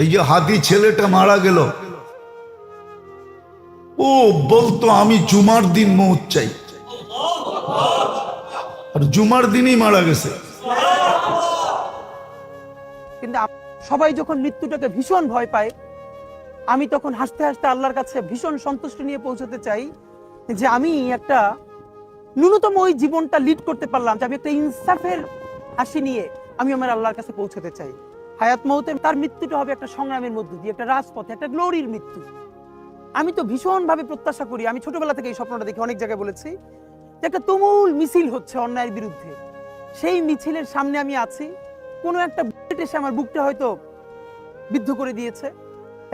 এই যে হাতি ছেলেটা মারা গেল। ও, বলতো আমি জুমার দিন মৌত চাই। আর জুমার দিনই মারা গেছে। কিন্তু সবাই যখন মৃত্যুটাকে ভীষণ ভয় পায়, আমি তখন হাসতে হাসতে আল্লাহর কাছে ভীষণ সন্তুষ্টি নিয়ে পৌঁছতে চাই যে আমি একটা ন্যূনতম ওই জীবনটা লিড করতে পারলাম যে আমি একটা ইনসাফের হাসি নিয়ে আমি আমার আল্লাহর কাছে পৌঁছতে চাই। হায়াত মৌতে তার মৃত্যুটা হবে একটা সংগ্রামের মধ্য দিয়ে, একটা রাজপথে, একটা গ্লোরির মৃত্যু। আমি তো ভীষণ ভাবে প্রত্যাশা করি, আমি ছোটবেলা থেকে এই স্বপ্নটা দেখি অনেক জায়গায় বলেছি যে একটা তুমুল মিছিল হচ্ছে অন্যায়ের বিরুদ্ধে। সেই মিছিলের সামনে আমি আছি, কোনো একটা বুলেট এসে আমার বুকটা হয়তো বিদ্ধ করে দিয়েছে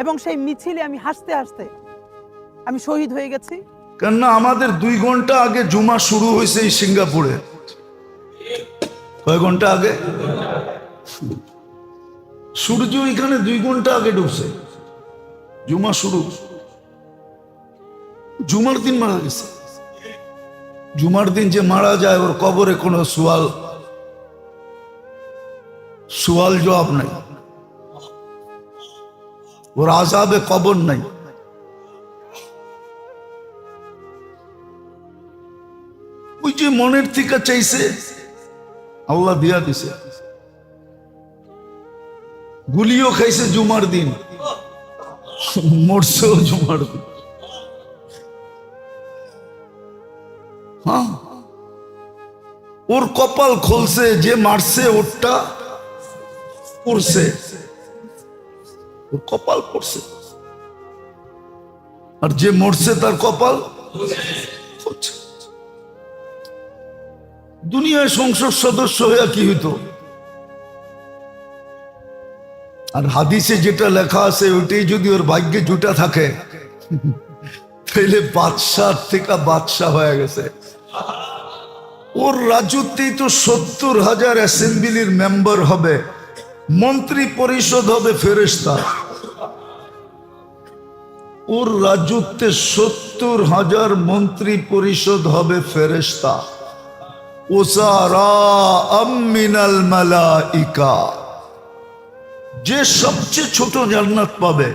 এবং সেই মিছিলে আমি হাসতে হাসতে আমি শহীদ হয়ে গেছি। কেননা আমাদের দুই ঘণ্টা আগে জুমা শুরু হয়েছে এই সিঙ্গাপুরে। কয় ঘণ্টা আগে? সূর্য এখানে দুই ঘণ্টা আগে ঢুকছে জুমা শুরু। জুমার দিন মারা গেছে। জুমার দিন যে মারা যায়, ওর কবরে কোনো সোয়াল সোয়াল জবাব নাই। ওর আজাবে কবর নাই। ওই যে মনের থেকে চাইছে, আল্লাহ দিয়া দিছে। গুলিও খাইছে জুমার দিন। মরছেও জুমার দিন। হ্যাঁ? ওর কপাল খুলছে, যে মারছে ওরটা পড়ছে। ওর কপাল পড়ছে। আর যে মরছে তার কপাল দুনিয়ায় সংসদ সদস্য হইয়া কি হইতো? আর হাদিসে যেটা লেখা আছে, ওইটাই যদি ওর ভাগ্যে জুটা থাকে, তাহলে বাদশাহ থেকে বাদশাহ হয়ে গেছে। ওর রাজত্বেই তো সত্তর হাজার অ্যাসেম্বলির মেম্বার হবে, মন্ত্রী পরিষদ হবে ফেরেস্তা ওর রাজত্বে সত্তর হাজার মন্ত্রী পরিষদ হবে ফেরেস্তা ওসারা আমিনাল মালাইকা। যে সবচেয়ে ছোট জান্নাত পাবে,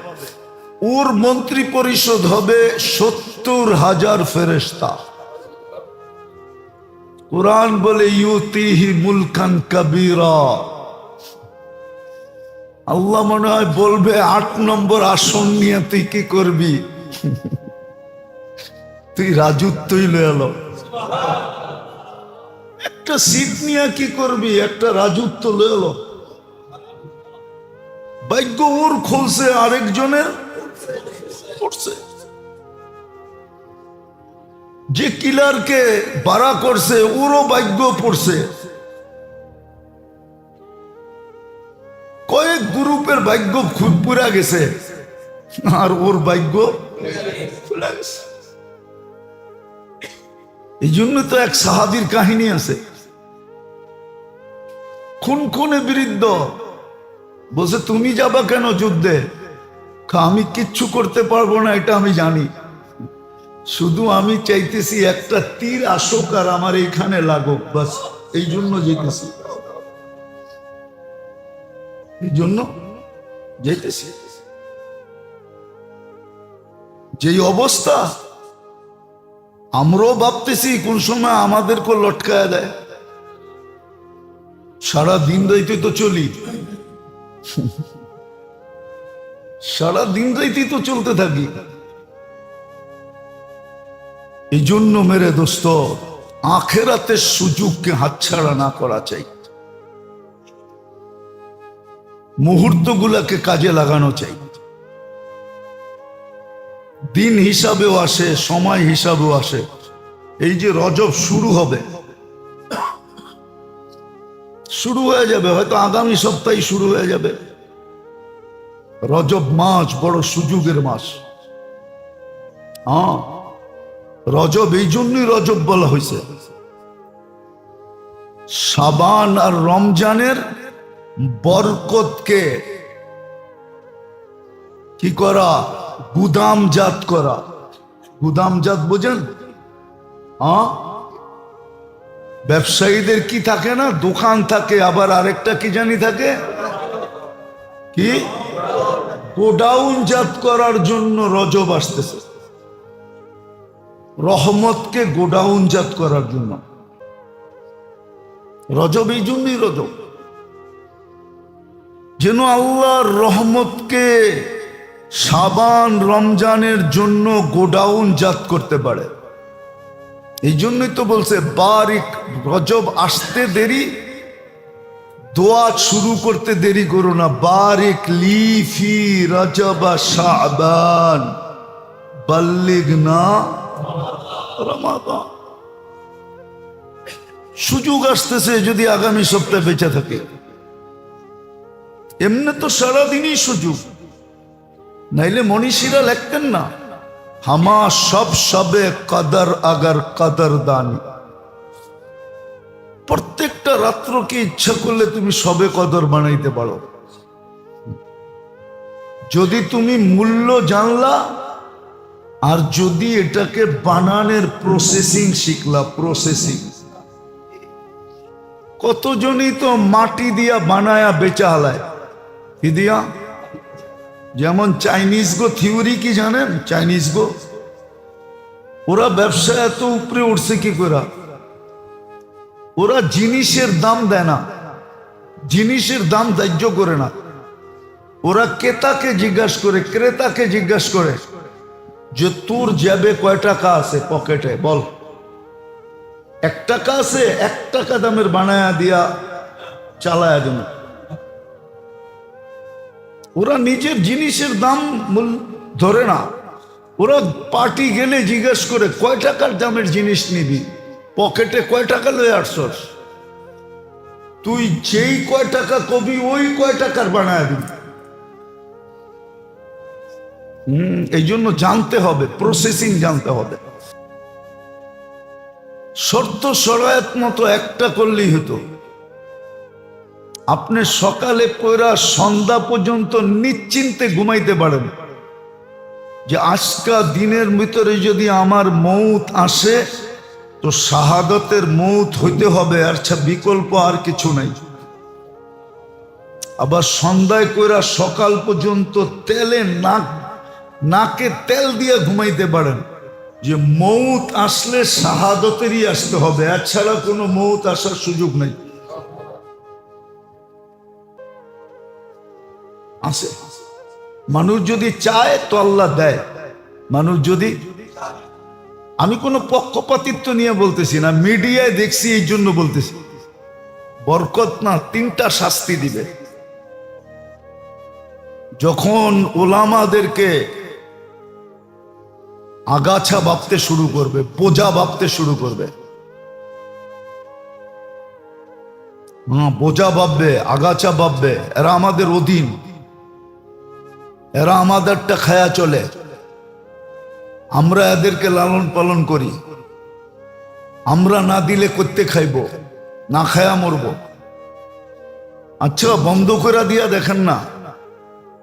ওর মন্ত্রী পরিষদ হবে সত্তর হাজার ফেরেস্তা কোরআন বলে, ইউতিহি মুলকান কাবিরা। আল্লাহ মনে হয় বলবে, আট নম্বর আসন নিয়ে তুই কি করবি? তুই রাজত্বই এলো। একটা সিট নিয়ে কি করবি? একটা রাজত্ব এলো। ভাগ্য ওর খুলছে আরেকজনের? করছে। যে কিলারকে বাড়া করছে, ওরও ভাগ্য পড়ছে। কয়েক গ্রুপের ভাগ্য পুরা গেছে, আর ওর ভাগ্য এই জন্য তো এক সাহাবির কাহিনী আছে। খুন খুনে বিরুদ্ধ বলছে, তুমি যাবা কেন যুদ্ধে? আমি কিচ্ছু করতে পারব না, এটা আমি জানি। শুধু আমি চাইতেছি একটা তীর আসুক আর আমার এইখানে লাগুক, বাস, এই জন্য যেতেছি। এই জন্য যেতেছি। যেই অবস্থা, আমরাও ভাবতেছি কোন সময় আমাদেরকে লটকায় দেয়। সারা দিন রাইতে তো চলি। সারা দিন রাইতেই তো চলতে থাকি। এই জন্য মেরে দোস্ত আখেরাতের সুযোগকে হাতছাড়া না করা চাই। মুহূর্তগুলাকে কাজে লাগানো চাই। দিন হিসাবেও আসে, সময় হিসাবেও আসে। এই যে রজব শুরু হবে শুরু হয়ে যাবে, হয়তো আগামী সপ্তাহে শুরু হয়ে যাবে। রজব মাস বড় সুযোগের মাস। হ্যাঁ রজব, এই জন্যই রজব বলা হয়েছে। সাবান আর রমজানের বরকতকে কি করা? গুদামজাত করা। গুদামজাত বোঝেন? হ্যাঁ ব্যবসায়ীদের কি থাকে না? দোকান থাকে, আবার আরেকটা কি জানি থাকে? কি? গোডাউন জাত করার জন্য রজব আসতেছে। রহমতকে গোডাউন জাত করার জন্য। রজব, এই জন্যই রজব। যেন আল্লাহর রহমতকে সাবান রমজানের জন্য গোডাউন জাত করতে পারে। এই জন্যই তো বলছে, বারিক রজব আসতে দেরি, দোয়া শুরু করতে দেরি করো না। বারিক লিফি রজবা শাবান, বাল্লিগ না রমাদান। সুযোগ আসতেছে যদি আগামী সপ্তাহে বেঁচে থাকে। এমনি তো সারাদিনই সুযোগ। নাইলে মনীষীরা লেখতেন না। হামা সব সবে কদর আগার কদর দানি। প্রত্যেকটা রাত্রকে ইচ্ছা করলে তুমি সবে কদর বানাইতে পারো। যদি তুমি মূল্য জানলা, আর যদি এটাকে বানানের প্রসেসিং শিখলা প্রসেসিং কতজনই তো মাটি দিয়া বানায়া বেচা হালায়। দিয়া? যেমন চাইনিজ গো থিওরি কি জানেন? Chinese go. ওরা ব্যবসা এত উপরে উঠছে কি করে? ওরা জিনিসের দাম দেয় না। জিনিসের দাম ধার্য করে না। ওরা ক্রেতাকে জিজ্ঞাসা করে, ক্রেতাকে জিজ্ঞাসা করে যে তোর যাবে কয় টাকা আছে পকেটে? বল। এক টাকা আছে, এক টাকা দামের বানায়া দিয়া চালায়া দেন। ওরা নিজের জিনিসের দাম ধরে না। ওরা পার্টি গেলে জিজ্ঞেস করে, কয় টাকার দামের জিনিস নিবি? পকেটে কয় টাকা লয়ে আসছস? তুই যেই কয় টাকা কবি, ওই কয় টাকার বানায় দিবি হম, এই জন্য জানতে হবে প্রসেসিং জানতে হবে। শর্ত সরায়ত মতো একটা করলেই হতো। আপনি সকালে পয়রা সন্ধ্যা পর্যন্ত নিশ্চিন্তে ঘুমাইতে পারেন। যে আজকা দিনের ভিতরে যদি আমার মৌত আসে, তো শাহাদতের মৌত হইতে হবে, আর বিকল্প আর কিছু নাই। আবার সন্ধ্যায় কইরা সকাল পর্যন্ত তেলে নাক, নাকে তেল দিয়ে ঘুমাইতে পারেন। যে মৌত আসলে শাহাদতেরই আসতে হবে আর ছাড়া কোনো মৌত আসার সুযোগ নেই। আছে। মানুষ যদি চায়, তো আল্লাহ দেয়। মানুষ যদি আমি কোনো পক্ষপাতিত্ব নিয়ে বলতেছি না, মিডিয়ায় দেখছি এই জন্য বলতেছি। বরকত না তিনটা শাস্তি দিবে। যখন ওলামাদেরকে আগাছা ভাবতে শুরু করবে, বোঝা ভাবতে শুরু করবে। বোঝা ভাববে আগাছা ভাববে এরা আমাদের অধীন। এরা আমাদেরটা খায়া চলে। আমরা এদেরকে লালন পালন করি। আমরা না দিলে করতে খাইব, না খায়া মরব। আচ্ছা বন্ধ করে দিয়া দেখেন না,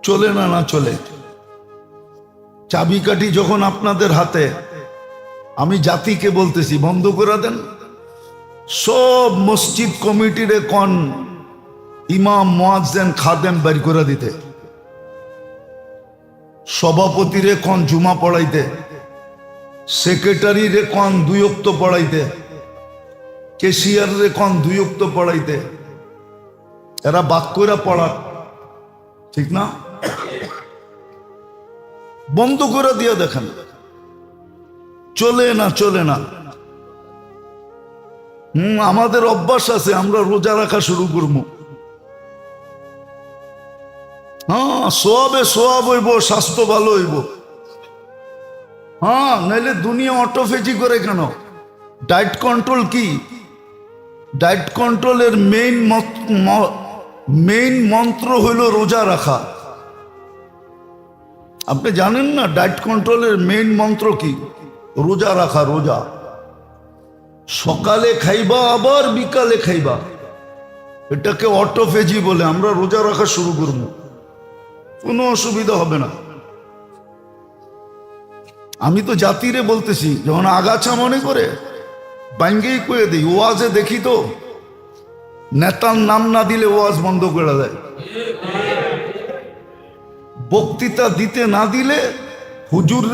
চলে না না চলে। চাবিকাঠি যখন আপনাদের হাতে, আমি জাতিকে বলতেছি, বন্ধ করে দেন। সব মসজিদ কমিটিরে কন ইমাম, মোয়াজ্জেন, খাদেম বের করে দিতে। সভাপতিরে কন জুমা পড়াইতে সেক্রেটারি রে কন দুই অক্ত পড়াইতে কেশিয়ার রে কন দুই অক্ত পড়াইতে, এরা বাক্যরা পড়া ঠিক না? বন্ধ করে দিয়ে দেখেন, চলে না চলে না। হম, আমাদের অভ্যাস আছে, আমরা রোজা রাখা শুরু করব। হ্যাঁ সোয়াবে সোয়াব হইব, স্বাস্থ্য ভালো হইব। হ্যাঁ নাইলে দুনিয়া অটোফেজি করে কেন? ডায়েট কন্ট্রোল কি? ডায়েট কন্ট্রোলের মেইন মেইন মন্ত্র হইল রোজা রাখা। আপনি জানেন না ডায়েট কন্ট্রোলের মেইন মন্ত্র কি? রোজা রাখা, রোজা। সকালে খাইবা, আবার বিকালে খাইবা। এটাকে অটোফেজি বলে, আমরা রোজা রাখা শুরু করব। কোনো অসুবিধা হবে না। আমি তো জাতিরে বলতেছি, যখন আগাছা মনে করে ব্যাঙ্গেই করে দিই, ওয়াজে দেখি তো, নেতার নাম না দিলে ওয়াজ বন্ধ করে দেয়। বক্তৃতা দিতে না দিলে হুজুর